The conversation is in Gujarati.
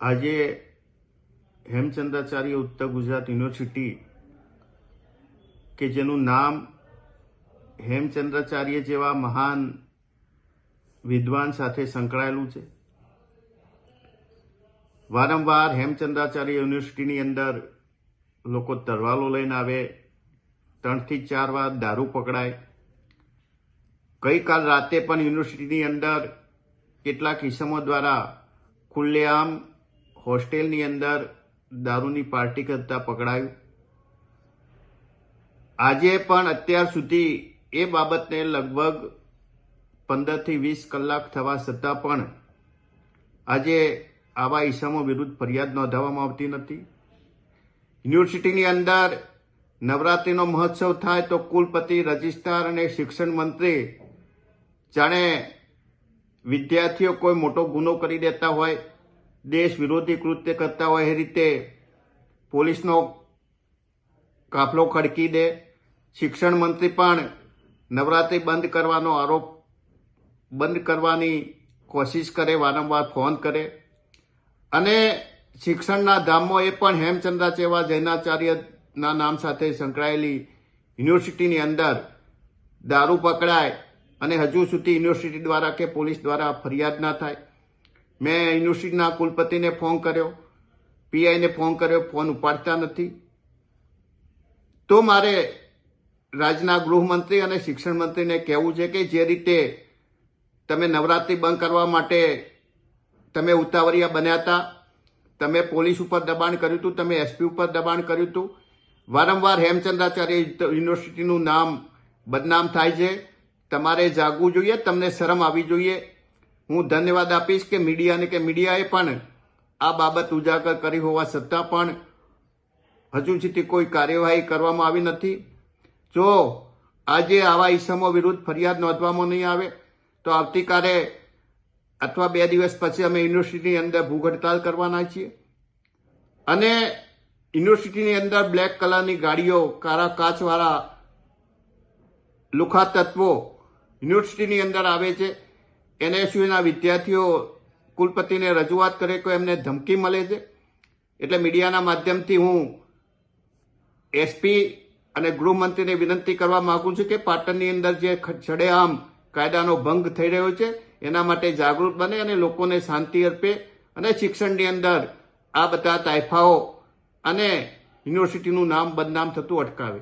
આજે હેમચંદ્રાચાર્ય ઉત્તર ગુજરાત યુનિવર્સિટી, કે જેનું નામ હેમચંદ્રાચાર્ય જેવા મહાન વિદ્વાન સાથે સંકળાયેલું છે. વારંવાર હેમચંદ્રાચાર્ય યુનિવર્સિટીની અંદર લોકો તરવાલો લઈને આવે, ત્રણથી ચાર વાર દારૂ પકડાય. ગઈકાલ રાતે પણ યુનિવર્સિટીની અંદર કેટલાક ઇસમો દ્વારા ખુલ્લેઆમ હોસ્ટેલની અંદર દારૂની પાર્ટી કરતા પકડાયું. આજે પણ અત્યાર સુધી એ બાબતને લગભગ પંદરથી વીસ કલાક થવા છતાં પણ આજે આવા ઈસમો વિરુદ્ધ ફરિયાદ નોંધાવવામાં આવતી નથી. યુનિવર્સિટીની અંદર નવરાત્રિનો મહોત્સવ થાય તો કુલપતિ, રજિસ્ટ્રાર અને શિક્ષણ મંત્રી જાણે વિદ્યાર્થીઓ કોઈ મોટો ગુનો કરી દેતા હોય દેશ વિરોધી કૃત્ય કરતા હોય એ રીતે પોલીસનો કાફલો ખડકી દે. શિક્ષણ મંત્રી પણ નવરાત્રિ બંધ કરવાનો આરોપ, બંધ કરવાની કોશિશ કરે, વારંવાર ફોન કરે. અને શિક્ષણના ધામમાં એ પણ હેમચંદ્રા જેવા જૈનાચાર્યના નામ સાથે સંકળાયેલી યુનિવર્સિટીની અંદર દારૂ પકડાય અને હજુ સુધી યુનિવર્સિટી દ્વારા કે પોલીસ દ્વારા ફરિયાદ ના થાય. મેં યુનિવર્સિટીના કુલપતિને ફોન કર્યો. પીઆઈને ફોન કર્યો. ફોન ઉપાડતા નથી. તો મારે રાજ્યના ગૃહમંત્રી અને શિક્ષણ મંત્રીને કહેવું છે કે જે રીતે તમે નવરાત્રિ બંધ કરવા માટે તમે ઉતાવળિયા બન્યા હતા, તમે પોલીસ ઉપર દબાણ કર્યું હતું, તમે એસપી ઉપર દબાણ કર્યું હતું. વારંવાર હેમચંદ્રાચાર્ય યુનિવર્સિટીનું નામ બદનામ થાય છે. તમારે જાગવું જોઈએ, તમને શરમ આવી જોઈએ. હું ધન્યવાદ આપીશ કે મીડિયાને કે મીડિયાએ પણ આ બાબત ઉજાગર કરી હોવા છતાં પણ હજુ સુધી કોઈ કાર્યવાહી કરવામાં આવી નથી. જો આજે આવા ઈસમો વિરુદ્ધ ફરિયાદ નોંધવામાં નહીં આવે, તો આવતીકાલે અથવા બે દિવસ પછી અમે યુનિવર્સિટીની અંદર ભૂખ હડતાલ કરવાના છીએ. અને યુનિવર્સિટીની અંદર બ્લેક કલરની ગાડીઓ કાળા કાચવાળા લુખા તત્વો યુનિવર્સિટીની અંદર આવે છે. એનએસયુના વિદ્યાર્થીઓ કુલપતિને રજૂઆત કરે તો એમને ધમકી મળે છે? એટલે મીડિયાના માધ્યમથી હું એસપી અને ગૃહમંત્રીને વિનંતી કરવા માંગુ છું કે પાટણની અંદર જે છડેઆમ કાયદાનો ભંગ થઈ રહ્યો છે, એના માટે જાગૃત બને અને લોકોને શાંતિ અર્પે અને શિક્ષણની અંદર આ બધા તાયફાઓ અને યુનિવર્સિટીનું નામ બદનામ થતું અટકાવે.